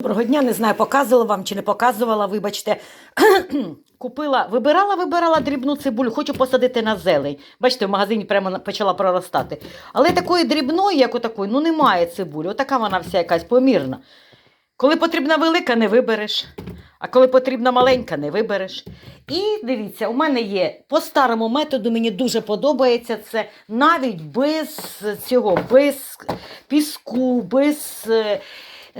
Доброго дня, не знаю, показувала вам чи не показувала, вибачте. Купила, вибирала, вибирала дрібну цибулю, хочу посадити на зелень. Бачите, в магазині прямо почала проростати. Але такої дрібної, як отакої, ну немає цибулі. Отака вона вся якась помірна. Коли потрібна велика, не вибереш. А коли потрібна маленька, не вибереш. І дивіться, у мене є по старому методу, мені дуже подобається це навіть без цього, без піску, без е,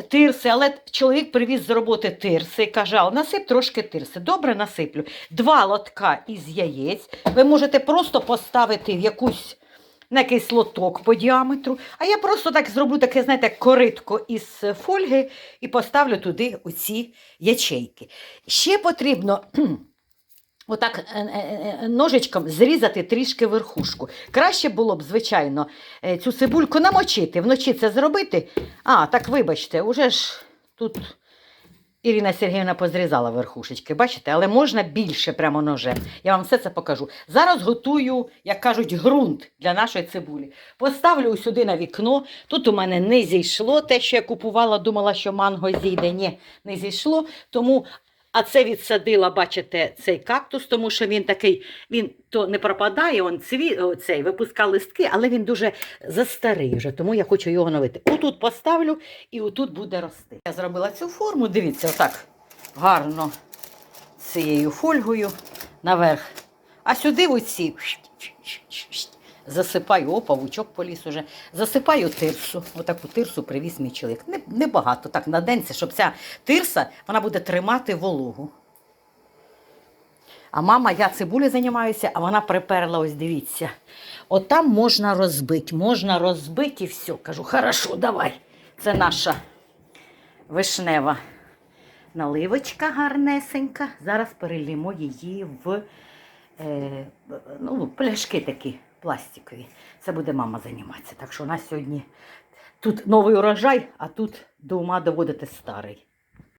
тирси. Але чоловік привіз з роботи тирси і каже: «Ал, насип трошки тирси. Добре, насиплю. Два лотка із яєць. Ви можете просто поставити в якусь. На якийсь лоток по діаметру, а я просто так зроблю таке, знаєте, коритко із фольги і поставлю туди оці ячейки. Ще потрібно отак е, е, е, ножичком зрізати трішки верхушку. Краще було б, звичайно, цю цибульку намочити, вночі це зробити. А, так вибачте, уже ж тут Ірина Сергіївна позрізала верхушечки, бачите, але можна більше прямо ножем. Я вам все це покажу. Зараз готую, як кажуть, ґрунт для нашої цибулі. Поставлю сюди на вікно. Тут у мене не зійшло те, що я купувала, думала, що манго зійде. Ні, не зійшло. Тому, а це відсадила, бачите, цей кактус, тому що він такий, він то не пропадає, він цві, цей, випуска листки, але він дуже застарий вже, тому я хочу його новити. Отут поставлю і отут буде рости. Я зробила цю форму, дивіться, отак гарно цією фольгою наверх. А сюди оці засипаю, о, павучок поліз уже. Засипаю тирсу. Отаку тирсу привіз мій чоловік. Не- Небагато, так на день, щоб ця тирса вона буде тримати вологу. А мама, я цибулі займаюся, а вона приперла, ось дивіться. От там можна розбити, можна розбити і все. Кажу, хорошо, давай. Це наша вишнева наливочка гарнесенька. Зараз перелімо її в е, ну, пляшки такі пластикові. Це буде мама займатися. Так що у нас сьогодні тут новий урожай, а тут до ума доводити старий.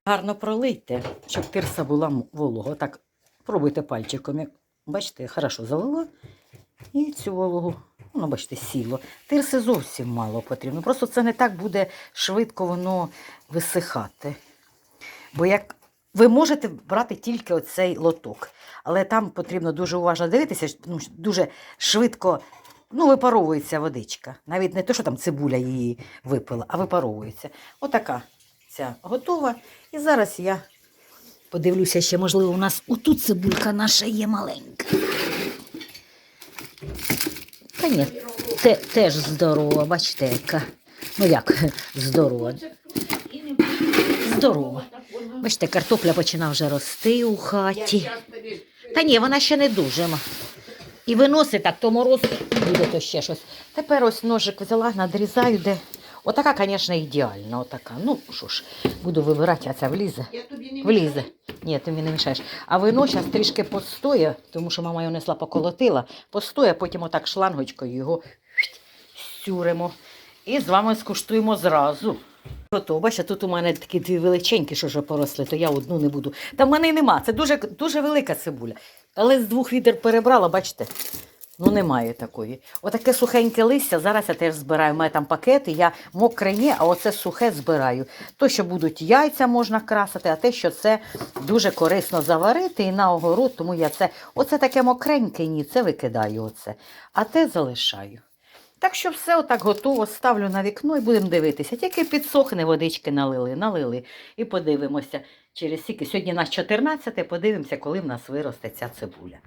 Гарно пролийте, щоб тирса була волога. Так, пробуйте пальчиком. Бачите, хорошо залила. І цю вологу, ну, бачите, сіло. Тирси зовсім мало потрібно. Просто це не так буде швидко воно висихати. Бо як ви можете брати тільки оцей лоток, але там потрібно дуже уважно дивитися, ну, дуже швидко ну, випаровується водичка. Навіть не те, що там цибуля її випила, а випаровується. Отака ця готова. І зараз я подивлюся ще, можливо, у нас отут цибулька наша є маленька. Та ні, те, теж здорова, бачите, яка. Ну як здорова. Здорова. Бачите, картопля починає вже рости у хаті. Та ні, вона ще не дуже. І виносить так, то мороз буде то ще щось. Тепер ось ножик взяла, надрізаю, де. Отака, звісно, ідеальна. Отака. Ну, що ж, буду вибирати, а ця влізе. Влізе. Ні, ти мені не мішаєш. А вино зараз трішки постоє, тому що мама його несла, поколотила. Постоє, потім отак шлангочкою його стюримо. І з вами скуштуємо зразу. Готово. Бачите, тут у мене такі дві величенькі, що вже поросли, то я одну не буду. Та в мене й нема. Це дуже, дуже велика цибуля. Але з двох відер перебрала, бачите? Ну, немає такої. Отаке сухеньке листя. Зараз я теж збираю. У мене там пакети, я мокре ні, а оце сухе збираю. То, що будуть яйця можна красити, а те, що це дуже корисно заварити і на огород, тому я це. Оце таке мокреньке, ні, це викидаю оце. А те залишаю. Так що все отак готово, ставлю на вікно і будемо дивитися. Тільки підсохне, водички налили, налили. І подивимося через скільки. Сьогодні у нас 14, подивимося, коли в нас виросте ця цибуля.